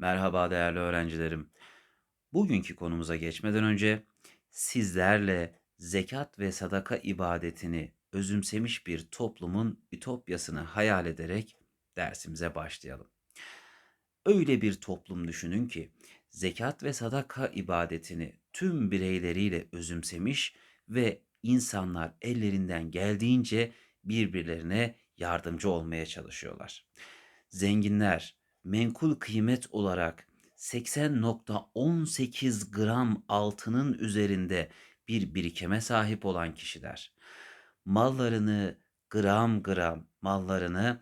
Merhaba değerli öğrencilerim. Bugünkü konumuza geçmeden önce sizlerle zekat ve sadaka ibadetini özümsemiş bir toplumun ütopyasını hayal ederek dersimize başlayalım. Öyle bir toplum düşünün ki zekat ve sadaka ibadetini tüm bireyleriyle özümsemiş ve insanlar ellerinden geldiğince birbirlerine yardımcı olmaya çalışıyorlar. Zenginler menkul kıymet olarak 80.18 gram altının üzerinde bir birikime sahip olan kişiler mallarını gram gram mallarını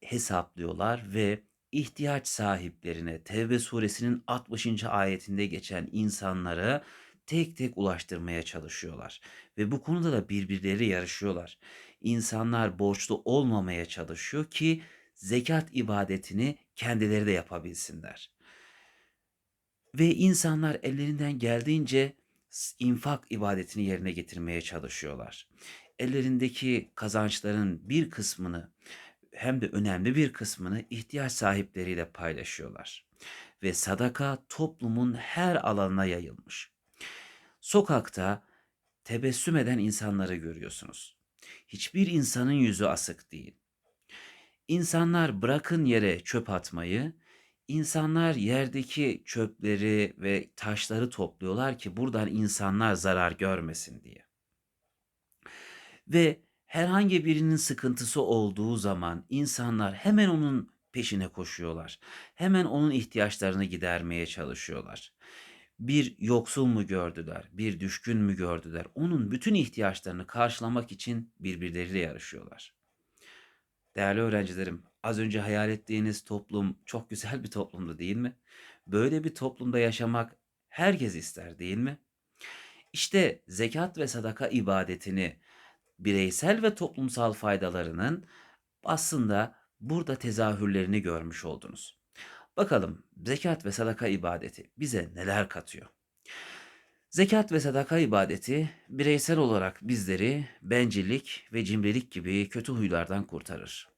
hesaplıyorlar ve ihtiyaç sahiplerine Tevbe suresinin 60. ayetinde geçen insanlara tek tek ulaştırmaya çalışıyorlar ve bu konuda da birbirleri yarışıyorlar. İnsanlar borçlu olmamaya çalışıyor ki zekat ibadetini kendileri de yapabilsinler. Ve insanlar ellerinden geldiğince infak ibadetini yerine getirmeye çalışıyorlar. Ellerindeki kazançların bir kısmını hem de önemli bir kısmını ihtiyaç sahipleriyle paylaşıyorlar. Ve sadaka toplumun her alanına yayılmış. Sokakta tebessüm eden insanları görüyorsunuz. Hiçbir insanın yüzü asık değil. İnsanlar bırakın yere çöp atmayı, insanlar yerdeki çöpleri ve taşları topluyorlar ki buradan insanlar zarar görmesin diye. Ve herhangi birinin sıkıntısı olduğu zaman insanlar hemen onun peşine koşuyorlar. Hemen onun ihtiyaçlarını gidermeye çalışıyorlar. Bir yoksul mu gördüler, bir düşkün mü gördüler? Onun bütün ihtiyaçlarını karşılamak için birbirleriyle yarışıyorlar. Değerli öğrencilerim, az önce hayal ettiğiniz toplum çok güzel bir toplumdu değil mi? Böyle bir toplumda yaşamak herkes ister değil mi? İşte zekat ve sadaka ibadetini bireysel ve toplumsal faydalarının aslında burada tezahürlerini görmüş oldunuz. Bakalım zekat ve sadaka ibadeti bize neler katıyor? Zekat ve sadaka ibadeti bireysel olarak bizleri bencillik ve cimrilik gibi kötü huylardan kurtarır.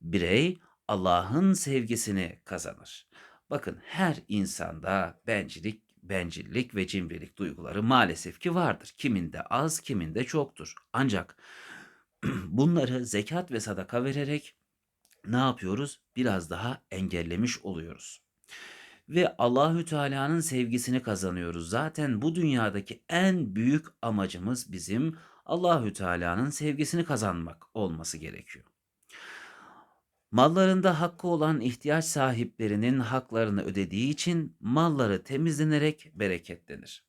Birey Allah'ın sevgisini kazanır. Bakın her insanda bencillik, bencillik ve cimrilik duyguları maalesef ki vardır. Kiminde az, kiminde çoktur. Ancak bunları zekat ve sadaka vererek ne yapıyoruz? Biraz daha engellemiş oluyoruz. Ve Allahü Teala'nın sevgisini kazanıyoruz. Zaten bu dünyadaki en büyük amacımız bizim Allahü Teala'nın sevgisini kazanmak olması gerekiyor. Mallarında hakkı olan ihtiyaç sahiplerinin haklarını ödediği için malları temizlenerek bereketlenir.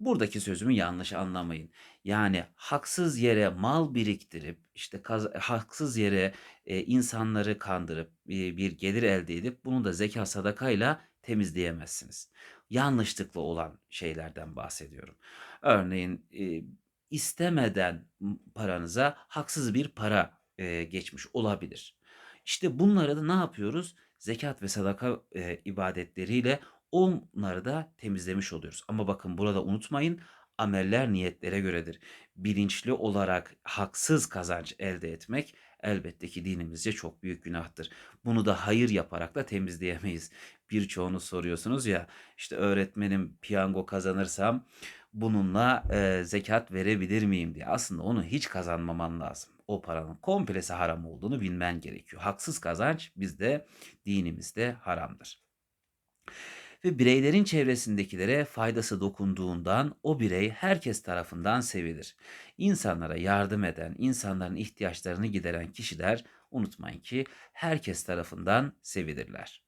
Buradaki sözümü yanlış anlamayın. Yani haksız yere mal biriktirip işte haksız yere e, insanları kandırıp e, bir gelir elde edip bunu da zeka sadakayla temizleyemezsiniz. Yanlışlıkla olan şeylerden bahsediyorum. Örneğin istemeden paranıza haksız bir para geçmiş olabilir. İşte bunları da ne yapıyoruz? Zekat ve sadaka ibadetleriyle onları da temizlemiş oluyoruz. Ama bakın burada unutmayın ameller niyetlere göredir. Bilinçli olarak haksız kazanç elde etmek elbette ki dinimizce çok büyük günahtır. Bunu da hayır yaparak da temizleyemeyiz. Birçoğunu soruyorsunuz ya işte öğretmenim piyango kazanırsam bununla e, zekat verebilir miyim diye. Aslında onu hiç kazanmaman lazım. O paranın komplesi haram olduğunu bilmen gerekiyor. Haksız kazanç bizde dinimizde haramdır. Ve bireylerin çevresindekilere faydası dokunduğundan o birey herkes tarafından sevilir. İnsanlara yardım eden, insanların ihtiyaçlarını gideren kişiler unutmayın ki herkes tarafından sevilirler.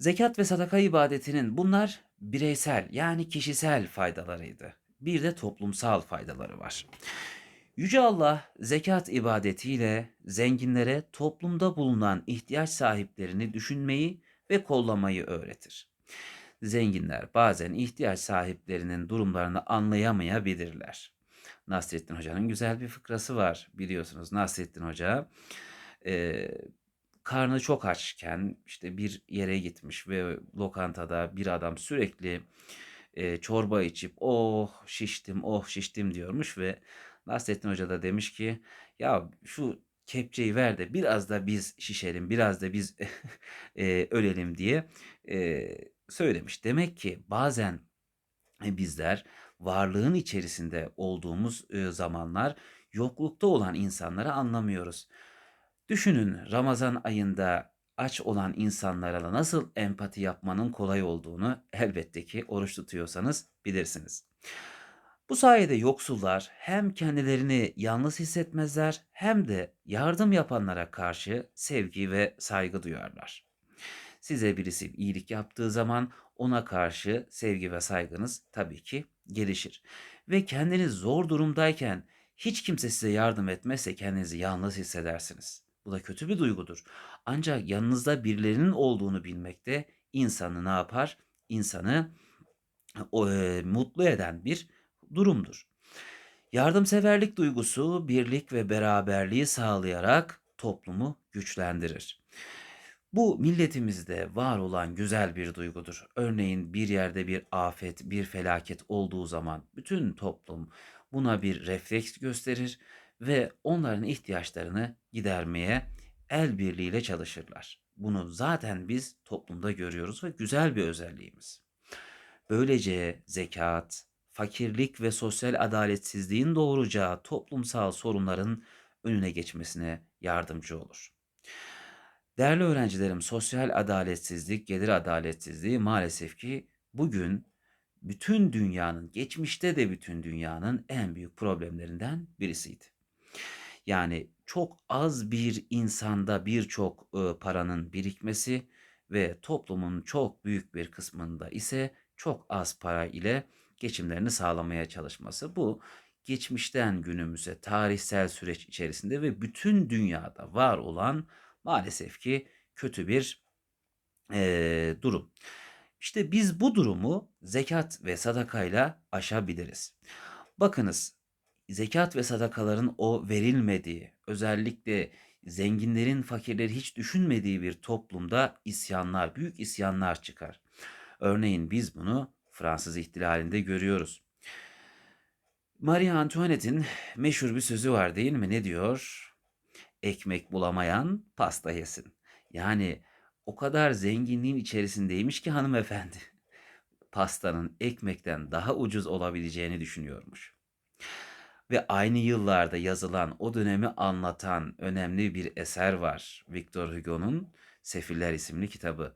Zekat ve sadaka ibadetinin bunlar bireysel yani kişisel faydalarıydı. Bir de toplumsal faydaları var. Yüce Allah zekat ibadetiyle zenginlere toplumda bulunan ihtiyaç sahiplerini düşünmeyi ve kollamayı öğretir. Zenginler bazen ihtiyaç sahiplerinin durumlarını anlayamayabilirler. Nasrettin Hoca'nın güzel bir fıkrası var biliyorsunuz. Nasrettin Hoca karnı çok açken işte bir yere gitmiş ve lokantada bir adam sürekli e, çorba içip oh şiştim oh şiştim diyormuş ve Nasrettin Hoca da demiş ki ya şu kepçeyi ver de biraz da biz şişelim, biraz da biz eee, ölelim diye eee, söylemiş. Demek ki bazen e, bizler varlığın içerisinde olduğumuz zamanlar yoklukta olan insanları anlamıyoruz. Düşünün Ramazan ayında aç olan insanlara nasıl empati yapmanın kolay olduğunu elbette ki oruç tutuyorsanız bilirsiniz. Bu sayede yoksullar hem kendilerini yalnız hissetmezler hem de yardım yapanlara karşı sevgi ve saygı duyarlar. Size birisi iyilik yaptığı zaman ona karşı sevgi ve saygınız tabii ki gelişir. Ve kendiniz zor durumdayken hiç kimse size yardım etmezse kendinizi yalnız hissedersiniz. Da kötü bir duygudur. Ancak yanınızda birilerinin olduğunu bilmek de insanı ne yapar? İnsanı eee, mutlu eden bir durumdur. Yardımseverlik duygusu birlik ve beraberliği sağlayarak toplumu güçlendirir. Bu milletimizde var olan güzel bir duygudur. Örneğin bir yerde bir afet, bir felaket olduğu zaman bütün toplum buna bir refleks gösterir ve onların ihtiyaçlarını gidermeye el birliğiyle çalışırlar. Bunu zaten biz toplumda görüyoruz ve güzel bir özelliğimiz. Böylece zekat, fakirlik ve sosyal adaletsizliğin doğuracağı toplumsal sorunların önüne geçmesine yardımcı olur. Değerli öğrencilerim, sosyal adaletsizlik, gelir adaletsizliği maalesef ki bugün bütün dünyanın, geçmişte de bütün dünyanın en büyük problemlerinden birisiydi. Yani çok az bir insanda birçok e, paranın birikmesi ve toplumun çok büyük bir kısmında ise çok az para ile geçimlerini sağlamaya çalışması. Bu geçmişten günümüze tarihsel süreç içerisinde ve bütün dünyada var olan maalesef ki kötü bir eee, durum. İşte biz bu durumu zekat ve sadakayla aşabiliriz. Bakınız zekat ve sadakaların o verilmediği, özellikle zenginlerin fakirleri hiç düşünmediği bir toplumda isyanlar, büyük isyanlar çıkar. Örneğin biz bunu Fransız ihtilalinde görüyoruz. Marie Antoinette'in meşhur bir sözü var değil mi? Ne diyor? Ekmek bulamayan pasta yesin. Yani o kadar zenginliğin içerisindeymiş ki hanımefendi. Pastanın ekmekten daha ucuz olabileceğini düşünüyormuş. Ve aynı yıllarda yazılan o dönemi anlatan önemli bir eser var. Victor Hugo'nun Sefiller isimli kitabı.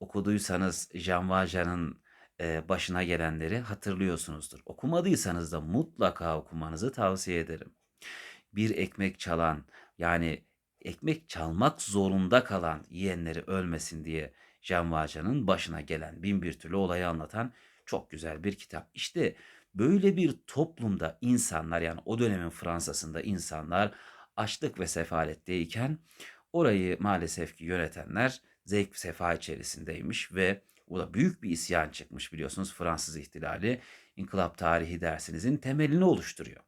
Okuduysanız Jean Valjean'ın e, başına gelenleri hatırlıyorsunuzdur. Okumadıysanız da mutlaka okumanızı tavsiye ederim. Bir ekmek çalan yani ekmek çalmak zorunda kalan yeğenleri ölmesin diye Jean Valjean'ın başına gelen bin bir türlü olayı anlatan çok güzel bir kitap. İşte böyle bir toplumda insanlar yani o dönemin Fransa'sında insanlar açlık ve sefaletteyken orayı maalesef ki yönetenler zevk sefa içerisindeymiş ve o da büyük bir isyan çıkmış biliyorsunuz Fransız ihtilali. İnkılap tarihi dersinizin temelini oluşturuyor.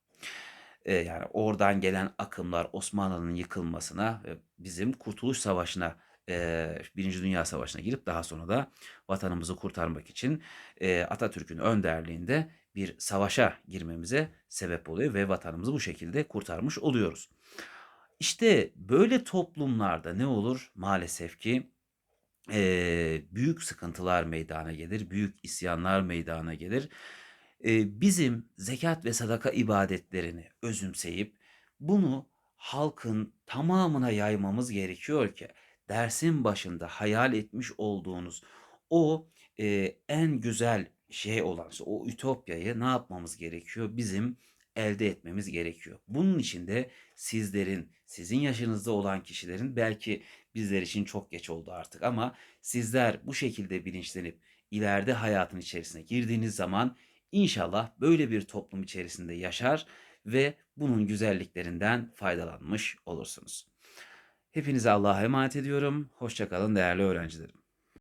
Ee, yani oradan gelen akımlar Osmanlı'nın yıkılmasına, bizim Kurtuluş Savaşı'na, e, Birinci Dünya Savaşı'na girip daha sonra da vatanımızı kurtarmak için e, Atatürk'ün önderliğinde bir savaşa girmemize sebep oluyor ve vatanımızı bu şekilde kurtarmış oluyoruz. İşte böyle toplumlarda ne olur? Maalesef ki eee, büyük sıkıntılar meydana gelir, büyük isyanlar meydana gelir. Eee, bizim zekat ve sadaka ibadetlerini özümseyip bunu halkın tamamına yaymamız gerekiyor ki dersin başında hayal etmiş olduğunuz o eee, en güzel şey olan o ütopyayı ne yapmamız gerekiyor? Bizim elde etmemiz gerekiyor. Bunun için de sizlerin, sizin yaşınızda olan kişilerin belki bizler için çok geç oldu artık ama sizler bu şekilde bilinçlenip ileride hayatın içerisine girdiğiniz zaman inşallah böyle bir toplum içerisinde yaşar ve bunun güzelliklerinden faydalanmış olursunuz. Hepinize Allah'a emanet ediyorum. Hoşçakalın değerli öğrencilerim.